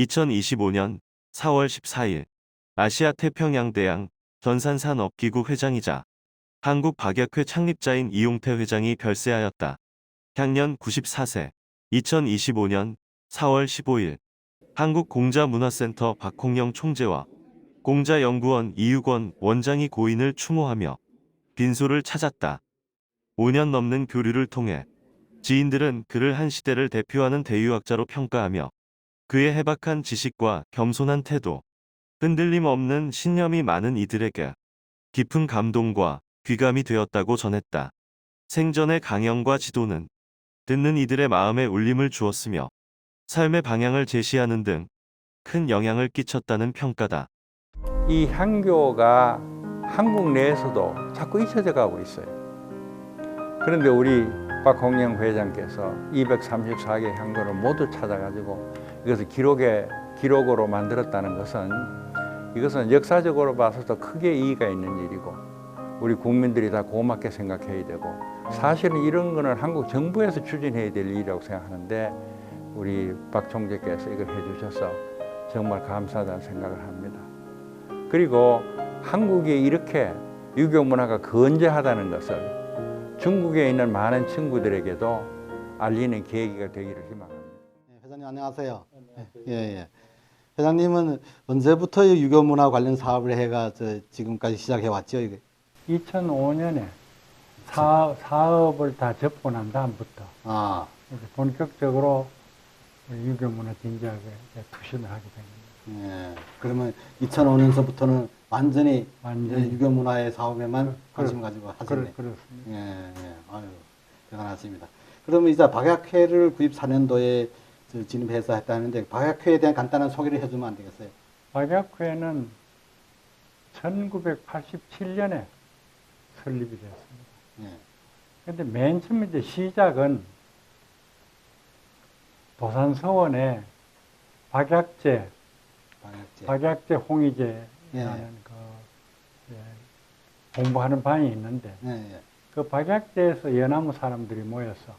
2025년 4월 14일 아시아 태평양 대양 전산산업기구 회장이자 한국 박약회 창립자인 이용태 회장이 별세하였다. 향년 94세. 2025년 4월 15일 한국공자문화센터 박홍영 총재와 공자연구원 이육원 원장이 고인을 추모하며 빈소를 찾았다. 5년 넘는 교류를 통해 지인들은 그를 한 시대를 대표하는 대유학자로 평가하며 그의 해박한 지식과 겸손한 태도, 흔들림 없는 신념이 많은 이들에게 깊은 감동과 귀감이 되었다고 전했다. 생전의 강연과 지도는 듣는 이들의 마음에 울림을 주었으며 삶의 방향을 제시하는 등 큰 영향을 끼쳤다는 평가다. 이 향교가 한국 내에서도 자꾸 잊혀져 가고 있어요. 그런데 우리 박홍영 회장께서 234개 향교를 모두 찾아가지고 이것을 기록에 기록으로 만들었다는 것은 이것은 역사적으로 봐서도 크게 이의가 있는 일이고 우리 국민들이 다 고맙게 생각해야 되고 사실은 이런 거는 한국 정부에서 추진해야 될 일이라고 생각하는데 우리 박 총재께서 이걸 해주셔서 정말 감사하다는 생각을 합니다. 그리고 한국이 이렇게 유교 문화가 건재하다는 것을 중국에 있는 많은 친구들에게도 알리는 계기가 되기를 희망합니다. 네, 회장님 안녕하세요. 예, 예. 회장님은 언제부터 이 유교 문화 관련 사업을 해가 저 지금까지 시작해 왔죠? 이게? 2005년에 사, 사업을 다 접고 난 다음부터 아, 본격적으로 유교 문화 진지하게 투신을 하게 됩니다. 예. 그러면 2005년서부터는 완전히 완전히. 이 유교 문화의 사업에만 관심 그렇- 가지고 그렇, 하시네. 그렇 습니다. 예, 예. 아유, 대단하십니다. 그러면 이제 박약회를 94년도에 진입해서 했다는데 박약회에 대한 간단한 소개를 해주면 안 되겠어요? 박약회는 1987년에 설립이 되었습니다. 예. 근데 맨 처음 이제 시작은 도산 서원에 박약제, 박약제. 박약제 홍의제라는 예. 그 예, 공부하는 반이 있는데 예, 예. 그 박약제에서 연나무 사람들이 모여서.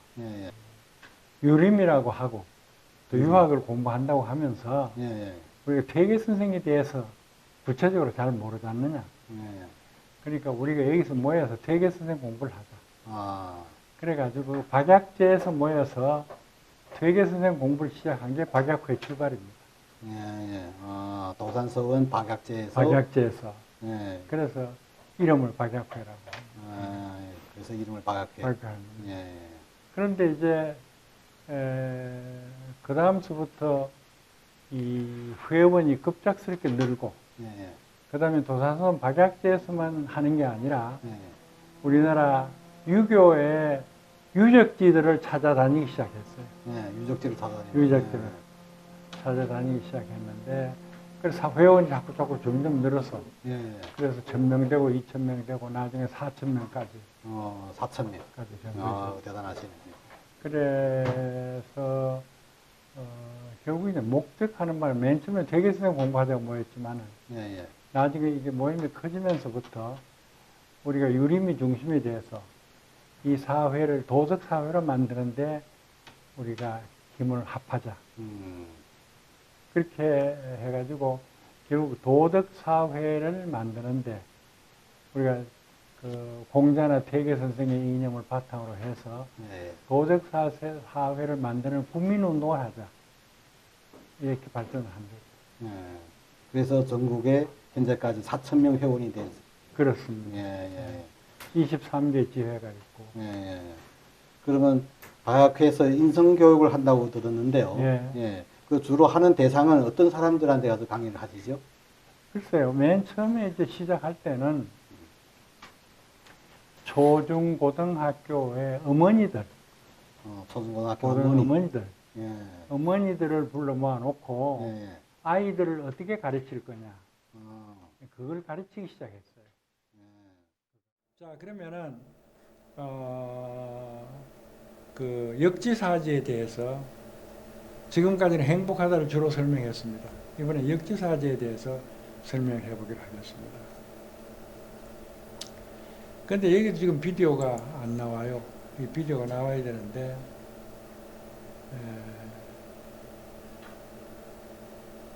유림이라고 하고 또 음. 유학을 공부한다고 하면서 예, 예. 우리가 퇴계 선생에 대해서 구체적으로 잘 모르지 않느냐. 예, 예. 그러니까 우리가 여기서 모여서 퇴계 선생 공부를 하자. 아, 그래가지고 박약제에서 모여서 퇴계 선생 공부를 시작한 게 박약회 출발입니다. 예, 예. 아, 도산서원 박약제에서. 박약제에서. 예. 그래서 이름을 박약회라고. 아, 예. 그래서 이름을 박약회. 박약하는 예, 예. 그런데 이제 그 다음서부터 이 회원이 급작스럽게 늘고 예, 예. 그 다음에 도산서원 박약제에서만 하는 게 아니라 예, 예. 우리나라 유교의 유적지들을 찾아다니기 시작했어요. 예, 유적지를 찾아다니고. 유적지를 찾아다니기 시작했는데 그래서 회원이 자꾸 자꾸 점점 늘어서 예, 예. 그래서 천명 되고 이천 명 되고 나중에 사천 명까지 어, 4천 명. 까지 아, 정해서 대단하시네. 그래서 어, 결국 이제 목적하는 말, 맨 처음에 대개선생 공부하자고 모였지만은 예, 예. 나중에 이게 모임이 커지면서부터 우리가 유림이 중심이 돼서 이 사회를 도덕 사회로 만드는데 우리가 힘을 합하자. 음, 그렇게 해가지고 결국 도덕 사회를 만드는데 우리가 그 공자나 퇴계 선생의 이념을 바탕으로 해서 예. 도덕 사회, 사회를 만드는 국민 운동을 하자. 이렇게 발전을 합니다. 예. 그래서 전국에 현재까지 4천 명 회원이 된. 그렇습니다. 예, 예. 23개 지회가 있고. 예, 예. 그러면 박약회에서 인성 교육을 한다고 들었는데요. 예. 그 주로 하는 대상은 어떤 사람들한테 가서 강의를 하시죠? 글쎄요, 맨 처음에 이제 시작할 때는 초중 고등학교의 어머니들, 어, 초중고등학교 고등 어머니. 어머니들, 예. 어머니들을 불러 모아놓고 예, 예. 아이들을 어떻게 가르칠 거냐, 어, 그걸 가르치기 시작했어요. 예. 자, 그러면은 어, 그 역지사지에 대해서 지금까지는 행복하다를 주로 설명했습니다. 이번에 역지사지에 대해서 설명해 보기로 하겠습니다. 근데 여기 지금 비디오가 안 나와요. 이 비디오가 나와야 되는데 에,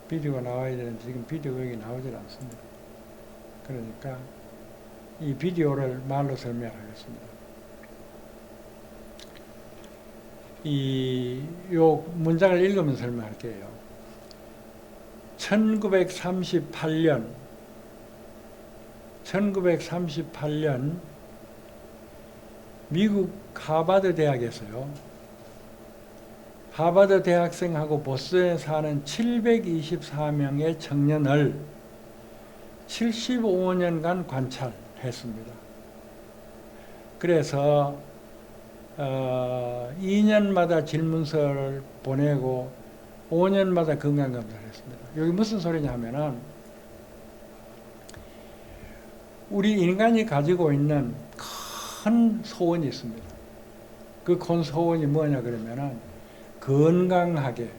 비디오가 나와야 되는데 지금 비디오가 여기 나오질 않습니다. 그러니까 이 비디오를 말로 설명하겠습니다. 이 요 문장을 읽으면서 설명할게요. 1938년 1938년 미국 하버드 대학에서요. 하버드 대학생하고 보스턴에 사는 724명의 청년을 75년간 관찰했습니다. 그래서 어, 2년마다 질문서를 보내고 5년마다 건강검사를 했습니다. 여기 무슨 소리냐면은 우리 인간이 가지고 있는 큰 소원이 있습니다. 그 큰 소원이 뭐냐 그러면은 건강하게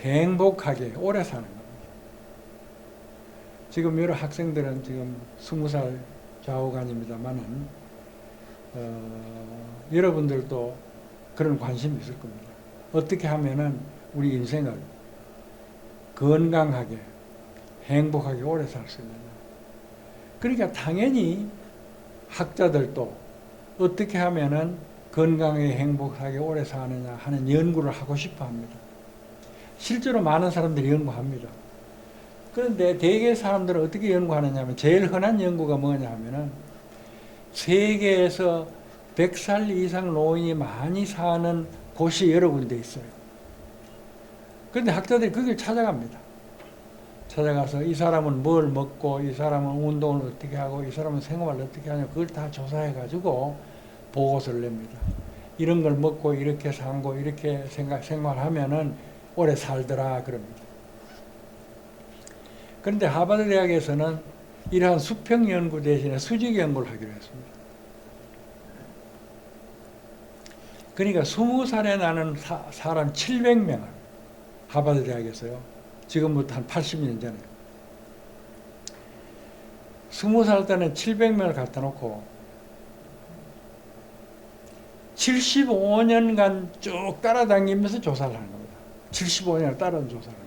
행복하게 오래 사는 겁니다. 지금 여러 학생들은 지금 스무 살 좌우간입니다만은 어, 여러분들도 그런 관심이 있을 겁니다. 어떻게 하면은 우리 인생을 건강하게 행복하게 오래 살 수 있느냐. 그러니까 당연히 학자들도 어떻게 하면은 건강하게 행복하게 오래 사느냐 하는 연구를 하고 싶어 합니다. 실제로 많은 사람들이 연구합니다. 그런데 대개 사람들은 어떻게 연구하느냐 하면 제일 흔한 연구가 뭐냐 하면은 세계에서 100살 이상 노인이 많이 사는 곳이 여러 군데 있어요. 그런데 학자들이 거기를 찾아갑니다. 찾아가서 이 사람은 뭘 먹고 이 사람은 운동을 어떻게 하고 이 사람은 생활을 어떻게 하냐 그걸 다 조사해 가지고 보고서를 냅니다. 이런 걸 먹고 이렇게 살고 이렇게 생각 생활하면은 오래 살더라 그럽니다. 그런데 하버드 대학에서는 이러한 수평 연구 대신에 수직 연구를 하기로 했습니다. 그러니까 20살에 나는 사, 사람 700명을 하버드 대학에서요. 지금부터 한 80년 전에. 20살 때는 700명을 갖다 놓고 75년간 쭉 따라다니면서 조사를 하는 겁니다. 75년을 따라온 조사를 합니다.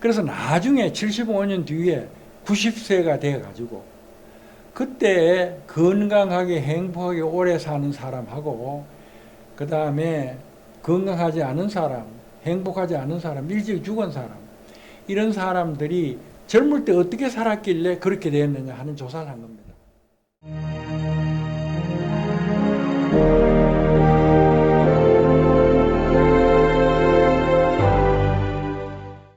그래서 나중에 75년 뒤에 90세가 돼 가지고 그때 건강하게 행복하게 오래 사는 사람하고 그 다음에 건강하지 않은 사람, 행복하지 않은 사람, 일찍 죽은 사람 이런 사람들이 젊을 때 어떻게 살았길래 그렇게 되었느냐 하는 조사를 한 겁니다.